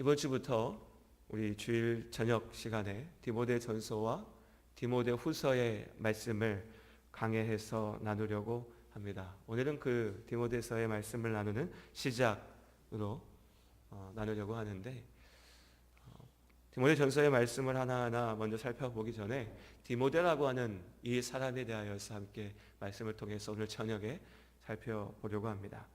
이번 주부터 우리 주일 저녁 시간에 디모데 전서와 디모데 후서의 말씀을 강해해서 나누려고 합니다. 오늘은 그 디모데서의 말씀을 나누는 시작으로 어, 나누려고 하는데 어, 디모데 전서의 말씀을 하나하나 먼저 살펴보기 전에 디모데라고 하는 이 사람에 대하여서 함께 말씀을 통해서 오늘 저녁에 살펴보려고 합니다.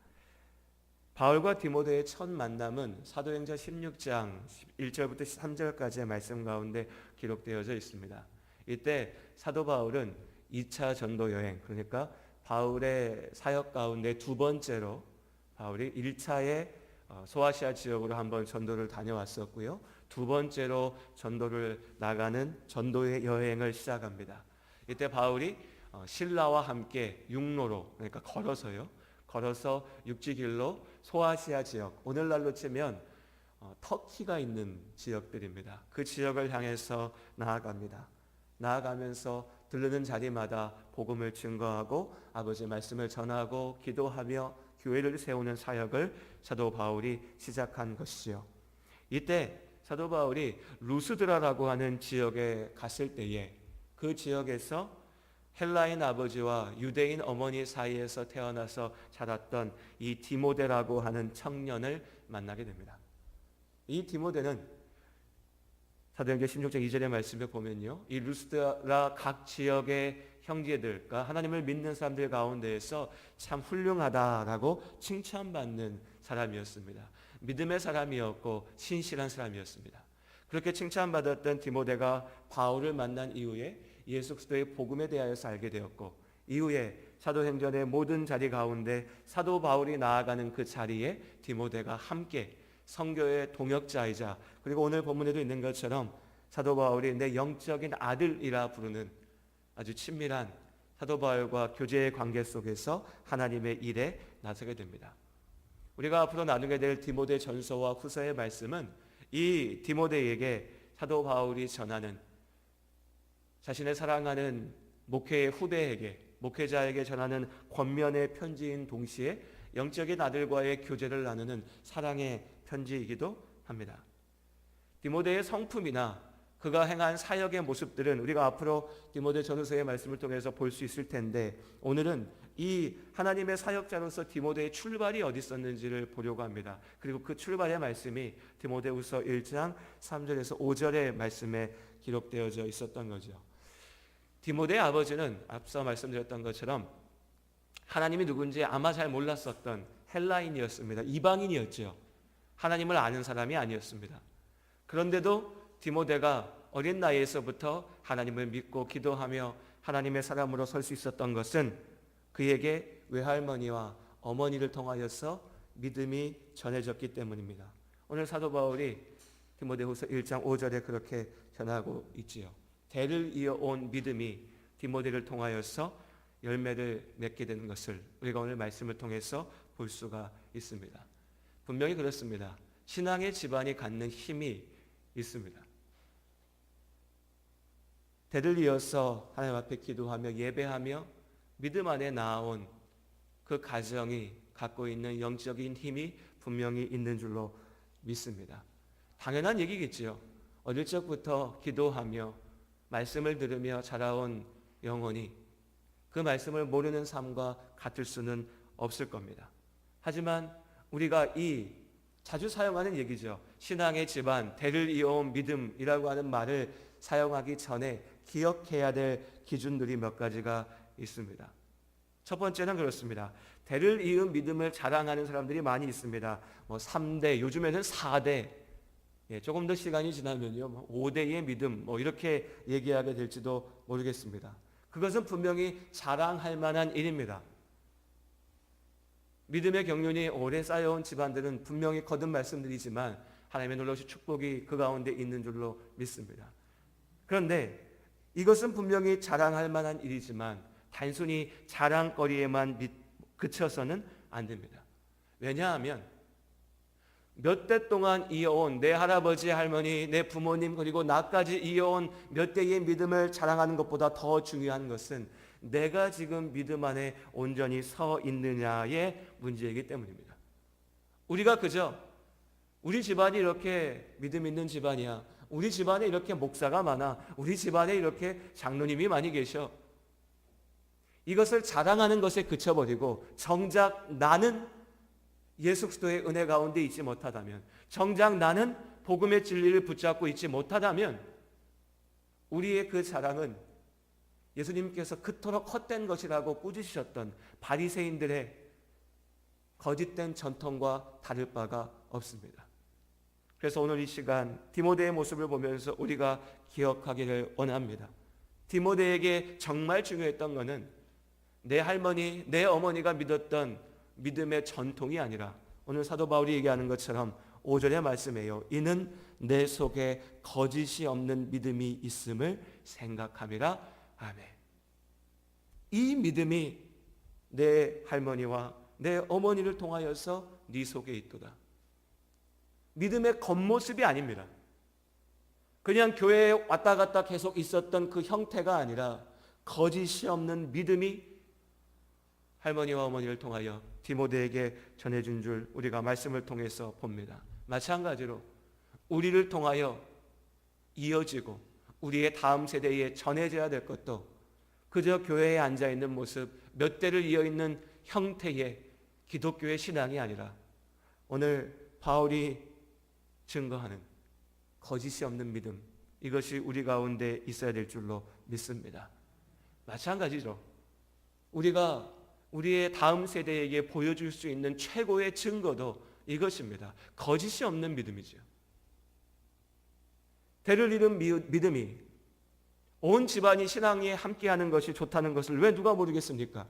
바울과 디모데의 첫 만남은 사도행전 16장 1절부터 3절까지의 말씀 가운데 기록되어져 있습니다. 이때 사도 바울은 2차 전도 여행 그러니까 바울의 사역 가운데 두 번째로 바울이 1차에 소아시아 지역으로 한번 전도를 다녀왔었고요. 두 번째로 전도를 나가는 전도의 여행을 시작합니다. 이때 바울이 어, 신라와 함께 육로로 그러니까 걸어서요. 걸어서 육지길로 소아시아 지역 오늘날로 치면 어, 터키가 있는 지역들입니다. 그 지역을 향해서 나아갑니다. 나아가면서 들르는 자리마다 복음을 증거하고 아버지의 말씀을 전하고 기도하며 교회를 세우는 사역을 사도 바울이 시작한 것이지요. 이때 사도 바울이 루스드라라고 하는 지역에 갔을 때에 그 지역에서 헬라인 아버지와 유대인 어머니 사이에서 태어나서 자랐던 이 디모데라고 하는 청년을 만나게 됩니다. 이 디모데는 사도행전 16장 2절의 말씀에 보면요. 이 루스드라 각 지역의 형제들과 하나님을 믿는 사람들 가운데에서 참 훌륭하다라고 칭찬받는 사람이었습니다. 믿음의 사람이었고 신실한 사람이었습니다. 그렇게 칭찬받았던 디모데가 바울을 만난 이후에 예수 그리스도의 복음에 대하여서 알게 되었고 이후에 사도행전의 모든 자리 가운데 사도 바울이 나아가는 그 자리에 디모데가 함께 성교의 동역자이자 그리고 오늘 본문에도 있는 것처럼 사도 바울이 내 영적인 아들이라 부르는 아주 친밀한 사도 바울과 교제의 관계 속에서 하나님의 일에 나서게 됩니다. 우리가 앞으로 나누게 될 디모데 전서와 후서의 말씀은 이 디모데에게 사도 바울이 전하는 자신의 사랑하는 목회의 후대에게 목회자에게 전하는 권면의 편지인 동시에 영적인 아들과의 교제를 나누는 사랑의 편지이기도 합니다. 디모데의 성품이나 그가 행한 사역의 모습들은 우리가 앞으로 디모데 전후서의 말씀을 통해서 볼 수 있을 텐데 오늘은 이 하나님의 사역자로서 디모데의 출발이 어디 있었는지를 보려고 합니다. 그리고 그 출발의 말씀이 디모데후서 1장 3절에서 5절의 말씀에 기록되어져 있었던 거죠. 디모데의 아버지는 앞서 말씀드렸던 것처럼 하나님이 누군지 아마 잘 몰랐었던 헬라인이었습니다. 이방인이었죠. 하나님을 아는 사람이 아니었습니다. 그런데도 디모데가 어린 나이에서부터 하나님을 믿고 기도하며 하나님의 사람으로 설 수 있었던 것은 그에게 외할머니와 어머니를 통하여서 믿음이 전해졌기 때문입니다. 오늘 사도 바울이 디모데후서 1장 5절에 그렇게 전하고 있지요. 대를 이어온 믿음이 디모데를 통하여서 열매를 맺게 되는 것을 우리가 오늘 말씀을 통해서 볼 수가 있습니다. 분명히 그렇습니다. 신앙의 집안이 갖는 힘이 있습니다. 대를 이어서 하나님 앞에 기도하며 예배하며 믿음 안에 나아온 그 가정이 갖고 있는 영적인 힘이 분명히 있는 줄로 믿습니다. 당연한 얘기겠지요. 어릴 적부터 기도하며 말씀을 들으며 자라온 영혼이 그 말씀을 모르는 삶과 같을 수는 없을 겁니다. 하지만 우리가 이 자주 사용하는 얘기죠. 신앙의 집안, 대를 이어온 믿음이라고 하는 말을 사용하기 전에 기억해야 될 기준들이 몇 가지가 있습니다. 첫 번째는 그렇습니다. 대를 이은 믿음을 자랑하는 사람들이 많이 있습니다. 뭐 3대, 요즘에는 4대, 예, 조금 더 시간이 지나면요, 뭐 5대의 믿음, 뭐 이렇게 얘기하게 될지도 모르겠습니다. 그것은 분명히 자랑할 만한 일입니다. 믿음의 경륜이 오래 쌓여온 집안들은 분명히 거듭 말씀드리지만 하나님의 놀라우신 축복이 그 가운데 있는 줄로 믿습니다. 그런데 이것은 분명히 자랑할 만한 일이지만 단순히 자랑거리에만 그쳐서는 안 됩니다. 왜냐하면 몇 대 동안 이어온 내 할아버지, 할머니, 내 부모님 그리고 나까지 이어온 몇 대의 믿음을 자랑하는 것보다 더 중요한 것은 내가 지금 믿음 안에 온전히 서 있느냐의 문제이기 때문입니다. 우리가 그저 우리 집안이 이렇게 믿음 있는 집안이야. 우리 집안에 이렇게 목사가 많아. 우리 집안에 이렇게 장로님이 많이 계셔. 이것을 자랑하는 것에 그쳐버리고 정작 나는 예수 그리스도의 은혜 가운데 있지 못하다면 정작 나는 복음의 진리를 붙잡고 있지 못하다면 우리의 그 자랑은 예수님께서 그토록 헛된 것이라고 꾸짖으셨던 바리새인들의 거짓된 전통과 다를 바가 없습니다. 그래서 오늘 이 시간 디모데의 모습을 보면서 우리가 기억하기를 원합니다. 디모데에게 정말 중요했던 것은 내 할머니, 내 어머니가 믿었던 믿음의 전통이 아니라 오늘 사도 바울이 얘기하는 것처럼 5절의 말씀이에요. 이는 내 속에 거짓이 없는 믿음이 있음을 생각함이라. 아멘. 이 믿음이 내 할머니와 내 어머니를 통하여서 네 속에 있도다. 믿음의 겉모습이 아닙니다. 그냥 교회에 왔다 갔다 계속 있었던 그 형태가 아니라 거짓이 없는 믿음이 할머니와 어머니를 통하여 디모데에게 전해준 줄 우리가 말씀을 통해서 봅니다. 마찬가지로 우리를 통하여 이어지고 우리의 다음 세대에 전해져야 될 것도 그저 교회에 앉아 있는 모습, 몇 대를 이어 있는 형태의 기독교의 신앙이 아니라 오늘 바울이 증거하는 거짓이 없는 믿음 이것이 우리 가운데 있어야 될 줄로 믿습니다. 마찬가지로 우리가 우리의 다음 세대에게 보여줄 수 있는 최고의 증거도 이것입니다. 거짓이 없는 믿음이죠. 대를 이룬 믿음이 온 집안이 신앙에 함께하는 것이 좋다는 것을 왜 누가 모르겠습니까?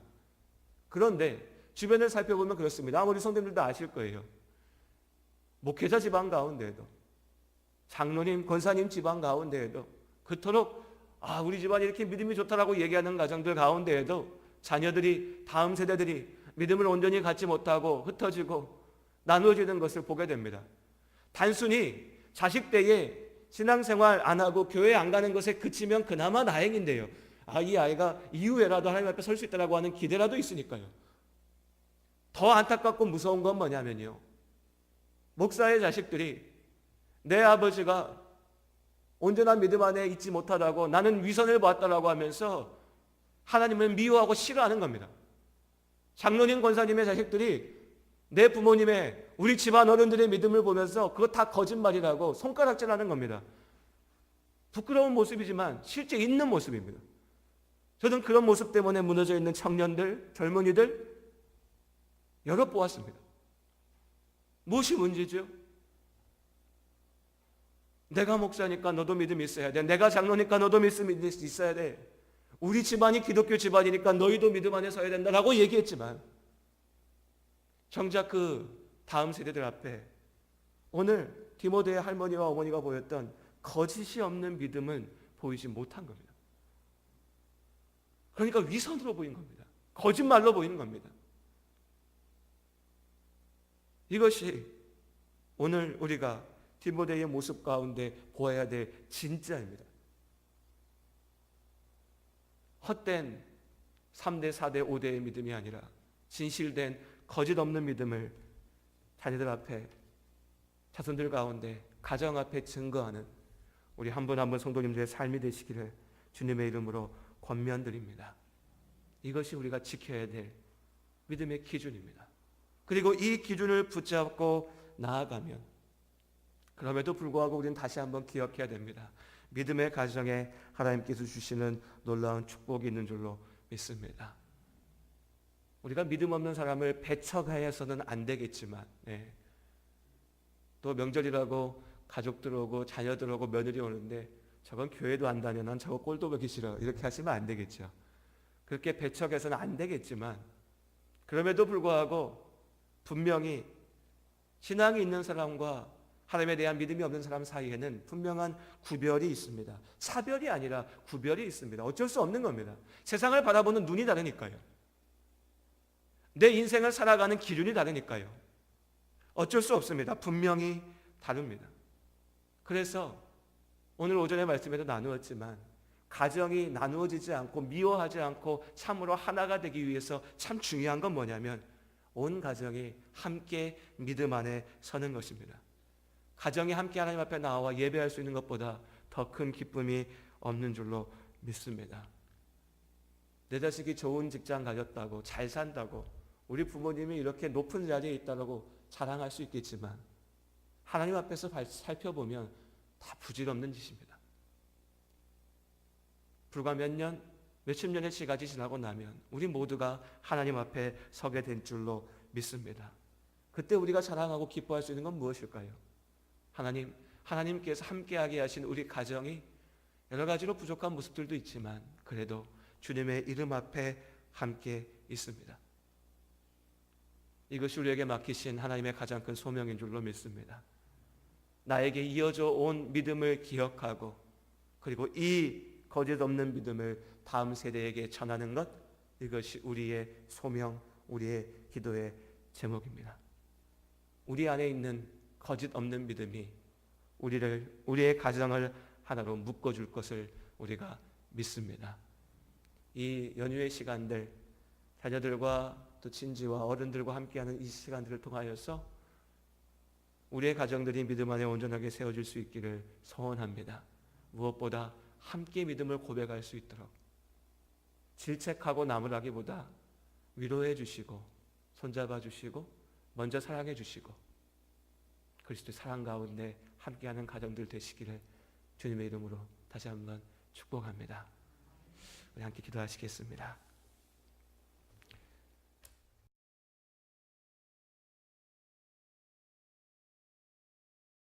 그런데 주변을 살펴보면 그렇습니다. 아무리 성도님들도 아실 거예요. 목회자 집안 가운데에도 장로님, 권사님 집안 가운데에도 그토록 아 우리 집안이 이렇게 믿음이 좋다라고 얘기하는 가정들 가운데에도 자녀들이 다음 세대들이 믿음을 온전히 갖지 못하고 흩어지고 나누어지는 것을 보게 됩니다. 단순히 자식 때에 신앙생활 안 하고 교회 안 가는 것에 그치면 그나마 다행인데요. 아, 이 아이가 이후에라도 하나님 앞에 설 수 있다라고 하는 기대라도 있으니까요. 더 안타깝고 무서운 건 뭐냐면요. 목사의 자식들이 내 아버지가 온전한 믿음 안에 있지 못하다고 나는 위선을 보았다라고 하면서 하나님을 미워하고 싫어하는 겁니다. 장로님 권사님의 자식들이 내 부모님의 우리 집안 어른들의 믿음을 보면서 그거 다 거짓말이라고 손가락질하는 겁니다. 부끄러운 모습이지만 실제 있는 모습입니다. 저는 그런 모습 때문에 무너져 있는 청년들, 젊은이들 여러 보았습니다. 무엇이 문제죠? 내가 목사니까 너도 믿음이 있어야 돼. 내가 장로니까 너도 믿음이 있어야 돼. 우리 집안이 기독교 집안이니까 너희도 믿음 안에 서야 된다라고 얘기했지만 정작 그 다음 세대들 앞에 오늘 디모데의 할머니와 어머니가 보였던 거짓이 없는 믿음은 보이지 못한 겁니다. 그러니까 위선으로 보인 겁니다. 거짓말로 보이는 겁니다. 이것이 오늘 우리가 디모데의 모습 가운데 보아야 될 진짜입니다. 헛된 3대, 4대, 5대의 믿음이 아니라 진실된 거짓 없는 믿음을 자녀들 앞에 자손들 가운데 가정 앞에 증거하는 우리 한 분 한 분 성도님들의 삶이 되시기를 주님의 이름으로 권면드립니다. 이것이 우리가 지켜야 될 믿음의 기준입니다. 그리고 이 기준을 붙잡고 나아가면 그럼에도 불구하고 우리는 다시 한번 기억해야 됩니다. 믿음의 가정에 하나님께서 주시는 놀라운 축복이 있는 줄로 믿습니다. 우리가 믿음 없는 사람을 배척하여서는 안 되겠지만 네. 또 명절이라고 가족들 오고 자녀들 오고 며느리 오는데 저건 교회도 안 다녀 난 저거 꼴도 보기 싫어 이렇게 하시면 안 되겠죠. 그렇게 배척해서는 안 되겠지만 그럼에도 불구하고 분명히 신앙이 있는 사람과 하나님에 대한 믿음이 없는 사람 사이에는 분명한 구별이 있습니다. 차별이 아니라 구별이 있습니다. 어쩔 수 없는 겁니다. 세상을 바라보는 눈이 다르니까요. 내 인생을 살아가는 기준이 다르니까요. 어쩔 수 없습니다. 분명히 다릅니다. 그래서 오늘 오전에 말씀에도 나누었지만 가정이 나누어지지 않고 미워하지 않고 참으로 하나가 되기 위해서 참 중요한 건 뭐냐면 온 가정이 함께 믿음 안에 서는 것입니다. 가정이 함께 하나님 앞에 나와 예배할 수 있는 것보다 더 큰 기쁨이 없는 줄로 믿습니다. 내 자식이 좋은 직장 가졌다고 잘 산다고 우리 부모님이 이렇게 높은 자리에 있다고 자랑할 수 있겠지만 하나님 앞에서 발- 살펴보면 다 부질없는 짓입니다. 불과 몇 년, 몇십 년의 시간이 지나고 나면 우리 모두가 하나님 앞에 서게 된 줄로 믿습니다. 그때 우리가 자랑하고 기뻐할 수 있는 건 무엇일까요? 하나님, 하나님께서 함께하게 하신 우리 가정이 여러 가지로 부족한 모습들도 있지만 그래도 주님의 이름 앞에 함께 있습니다. 이것이 우리에게 맡기신 하나님의 가장 큰 소명인 줄로 믿습니다. 나에게 이어져 온 믿음을 기억하고 그리고 이 거짓 없는 믿음을 다음 세대에게 전하는 것 이것이 우리의 소명, 우리의 기도의 제목입니다. 우리 안에 있는 거짓 없는 믿음이 우리를 우리의 가정을 하나로 묶어 줄 것을 우리가 믿습니다. 이 연휴의 시간들 자녀들과 또 친지와 어른들과 함께하는 이 시간들을 통하여서 우리의 가정들이 믿음 안에 온전하게 세워질 수 있기를 소원합니다. 무엇보다 함께 믿음을 고백할 수 있도록 질책하고 나무라기보다 위로해 주시고 손잡아 주시고 먼저 사랑해 주시고 그리스도의 사랑 가운데 함께하는 가정들 되시기를 주님의 이름으로 다시 한번 축복합니다. 우리 함께 기도하시겠습니다.